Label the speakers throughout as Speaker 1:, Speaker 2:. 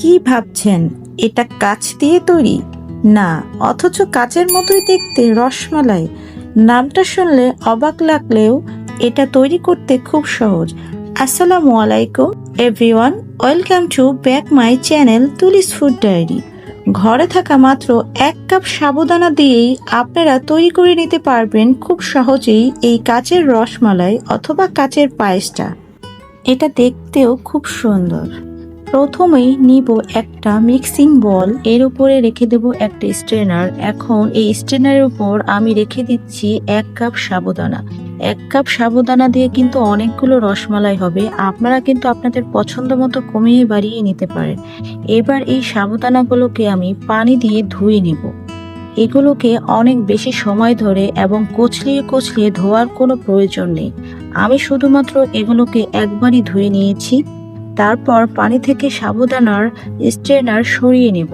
Speaker 1: কি ভাবছেন? এটা কাচ দিয়ে তৈরি? না, অথচ কাচের মতোই দেখতে রসমালাই। নামটা শুনলে অবাক লাগলেও এটা তৈরি করতে খুব সহজ। আসসালামু আলাইকুম, everyone. Welcome to back my channel Tuli's food diary. ঘরে থাকা মাত্র এক কাপ সাবুদানা দিয়েই আপনারা তৈরি করে নিতে পারবেন খুব সহজেই এই কাচের রসমালাই অথবা কাচের পায়েসটা। এটা দেখতেও খুব সুন্দর। প্রথমেই নিব একটা মিক্সিং বল। এর উপরে রেখে দেব একটা স্ট্রেনার। এখন এই স্ট্রেনারের উপর আমি রেখে দিচ্ছি এক কাপ সাবুদানা এক কাপ সাবুদানা দিয়ে কিন্তু অনেকগুলো রসমালাই হবে। আপনারা কিন্তু আপনাদের পছন্দ মতো কমিয়ে বাড়িয়ে নিতে পারেন। এবার এই সাবুদানাগুলোকে আমি পানি দিয়ে ধুয়ে নেব। এগুলোকে অনেক বেশি সময় ধরে এবং কচলিয়ে কচলিয়ে ধোয়ার কোনো প্রয়োজন নেই। আমি শুধুমাত্র এগুলোকে একবারই ধুয়ে নিয়েছি। তারপর পানি থেকে সাবুদানার স্ট্রেনার সরিয়ে নেব।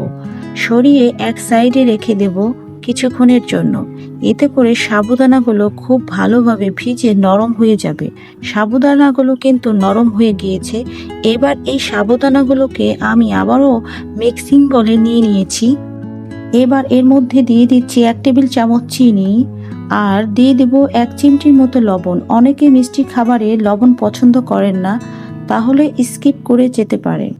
Speaker 1: সরিয়ে এক সাইডে রেখে দেব কিছুক্ষণের জন্য। এতে করে সাবুদানাগুলো খুব ভালোভাবে ভিজে নরম হয়ে যাবে। সাবুদানাগুলো কিন্তু নরম হয়ে গিয়েছে। এবার এই সাবুদানাগুলোকে আমি আবারও মিক্সিং বলে নিয়ে নিয়েছি। এবার এর মধ্যে দিয়ে দিচ্ছি এক টেবিল চামচ চিনি আর দিয়ে দেব এক চিমটির মতো লবণ। অনেকে মিষ্টি খাবারে লবণ পছন্দ করেন না। তাহলে স্কিপ করে যেতে পারেন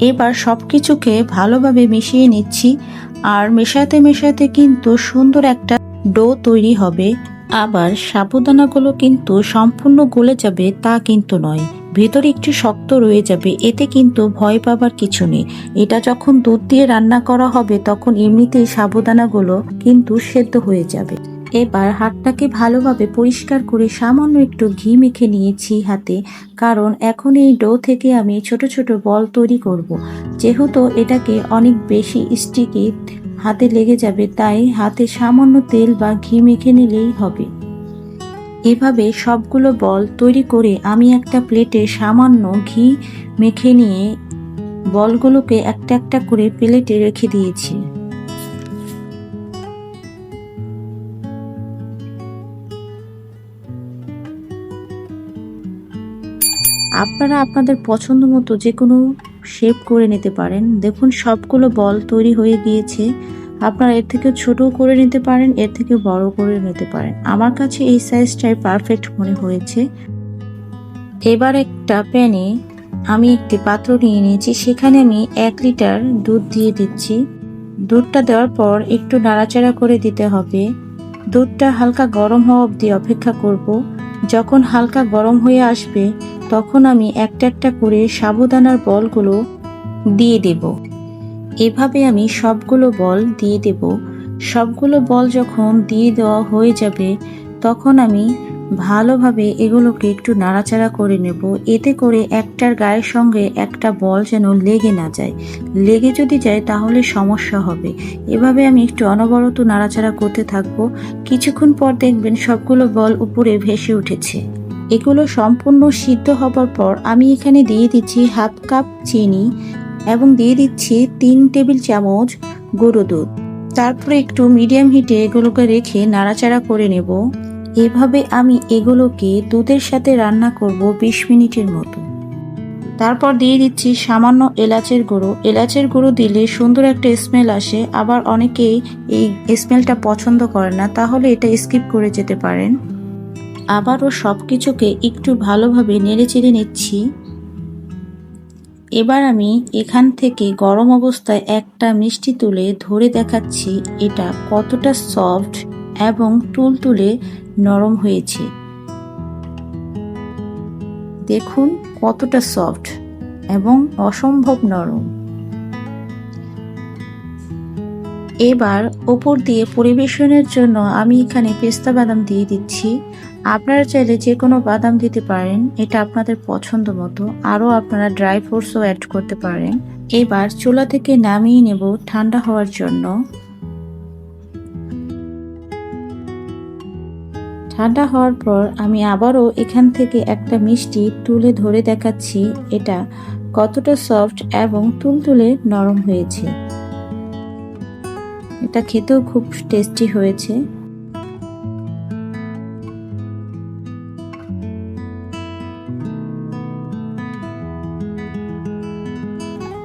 Speaker 1: এবার সব কিছুকে ভালোভাবে মিশিয়ে নিচ্ছি আর মেশাতে মেশাতে কিন্তু সুন্দর একটা ডো তৈরি হবে। আবার সাবুদানাগুলো কিন্তু সম্পূর্ণ গলে যাবে তা কিন্তু নয়, ভেতরে একটু শক্ত রয়ে যাবে, এতে কিন্তু ভয় পাবার কিছু নেই। এটা যখন দুধ দিয়ে রান্না করা হবে, তখন এমনিতেই সাবুদানাগুলো কিন্তু সেদ্ধ হয়ে যাবে। এবার হাতটাকে ভালোভাবে পরিষ্কার করে সামান্য একটু ঘি মেখে নিয়েছি হাতে, কারণ এখন এই ডো থেকে আমি ছোট ছোট বল তৈরি করব। যেহেতু এটাকে অনেক বেশি স্টিকি হাতে লেগে যাবে, তাই হাতে সামান্য তেল বা ঘি মেখে নিলেই হবে এভাবে সবগুলো বল তৈরি করে আমি একটা প্লেটে সামান্য ঘি মেখে নিয়ে বলগুলোকে একটা একটা করে প্লেটে রেখে দিয়েছি আপনারা আপনাদের পছন্দ মতো যে কোনো শেপ করে নিতে পারেন। দেখুন, সবগুলো বল তৈরি হয়ে গিয়েছে। আপনারা এর থেকে ছোট করে নিতে পারেন, এর থেকে বড় করে নিতে পারেন। আমার কাছে এই সাইজটাই পারফেক্ট মনে হয়েছে। এবার একটা প্যানে আমি একটি পাত্র নিয়ে নিয়েছি। সেখানে আমি এক লিটার দুধ দিয়ে দিচ্ছি। দুধটা দেওয়ার পর একটু নাড়াচাড়া করে দিতে হবে। দুধটা হালকা গরম হওয়া অবধি অপেক্ষা করব। যখন হালকা গরম হয়ে আসবে তখন আমি একটা একটা করে সাবুদানার বলগুলো দিয়ে দেব। এভাবে আমি সবগুলো বল দিয়ে দেব। সবগুলো বল যখন দিয়ে দেওয়া হয়ে যাবে, তখন আমি ভালোভাবে এগুলোকে একটু নাড়াচাড়া করে নেব। এতে করে একটার গায়ের সঙ্গে একটা বল যেন লেগে না যায়। লেগে যদি যায় তাহলে সমস্যা হবে। এভাবে আমি একটু অনবরত নাড়াচাড়া করতে থাকব। কিছুক্ষণ পর দেখবেন সবগুলো বল উপরে ভেসে উঠেছে। এগুলো সম্পূর্ণ সিদ্ধ হবার পর আমি এখানে দিয়ে দিচ্ছি হাফ কাপ চিনি এবং দিয়ে দিচ্ছি তিন টেবিল চামচ গরু দুধ। তারপরে একটু মিডিয়াম হিটে এগুলোকে রেখে নাড়াচাড়া করে নেব। এভাবে আমি এগুলোকে দুধের সাথে রান্না করব বিশ মিনিটের মতো। তারপর দিয়ে দিচ্ছি সামান্য এলাচের গুঁড়ো। এলাচের গুঁড়ো দিলে সুন্দর একটা স্মেল আসে। আবার অনেকেই এই স্মেলটা পছন্দ করে না, তাহলে এটা স্কিপ করে যেতে পারেন। আবারও সব কিছুকে একটু ভালোভাবে নেড়ে চেড়ে নিচ্ছি। এবার আমি এখান থেকে গরম অবস্থায় একটা মিষ্টি তুলে ধরে দেখাচ্ছি এটা কতটা সফট এবং তুলতুলে নরম হয়েছে। দেখুন কতটা সফট এবং অসম্ভব নরম। এবার ওপর দিয়ে পরিবেশনের জন্য আমি এখানে পেস্তা বাদাম দিয়ে দিচ্ছি। আপনারা চাইলে যে কোনো বাদাম দিতে পারেন, এটা আপনাদের পছন্দ মতো। আরও আপনারা ড্রাই ফ্রুটসও অ্যাড করতে পারেন। এবার চুলা থেকে নামিয়ে নেব ঠান্ডা হওয়ার জন্য। ঠান্ডা হওয়ার পর আমি আবারও এখান থেকে একটা মিষ্টি তুলে ধরে দেখাচ্ছি। এটা কতটা সফট এবং তুলতুলে নরম হয়েছে। এটা খেতেও খুব টেস্টি হয়েছে।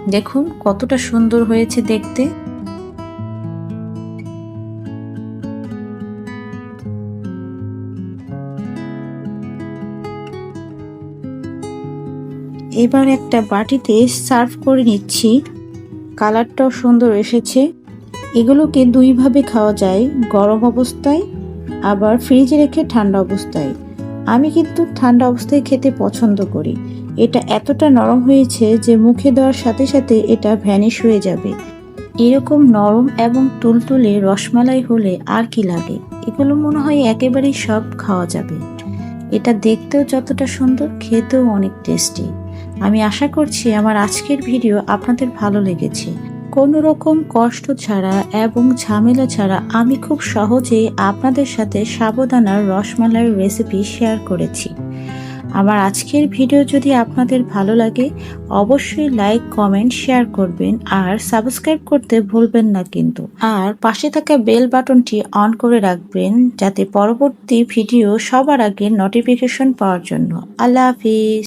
Speaker 1: দেখুন, কতটা সুন্দর হয়েছে দেখতে। এবার একটা বাটিতে সার্ভ করে নিচ্ছি। কালারটাও সুন্দর এসেছে। এগুলোকে দুইভাবে খাওয়া যায়, গরম অবস্থায়, আবার ফ্রিজে রেখে ঠান্ডা অবস্থায়। আমি কিন্তু ঠান্ডা অবস্থায় খেতে পছন্দ করি। এটা এতটা নরম হয়েছে যে মুখে দেওয়ার সাথে সাথে এটা ভ্যানিশ হয়ে যাবে। এরকম নরম এবং তুলতুলে রসমালাই হলে আর কি লাগে? এগুলো মনে হয় একেবারেই সব খাওয়া যাবে। এটা দেখতেও যতটা সুন্দর, খেতেও অনেক টেস্টি। আমি আশা করছি আমার আজকের ভিডিও আপনাদের ভালো লেগেছে। কোনো রকম কষ্ট ছাড়া এবং ঝামেলা ছাড়া আমি খুব সহজেই আপনাদের সাথে সাবধানার রসমালাইয়ের রেসিপি শেয়ার করেছি। আমার আজকের ভিডিও যদি আপনাদের ভালো লাগে, অবশ্যই লাইক কমেন্ট শেয়ার করবেন আর সাবস্ক্রাইব করতে ভুলবেন না কিন্তু। আর পাশে থাকা বেল বাটনটি অন করে রাখবেন যাতে পরবর্তী ভিডিও সবার আগে নোটিফিকেশন পাওয়ার জন্য। আল্লাহ হাফিজ।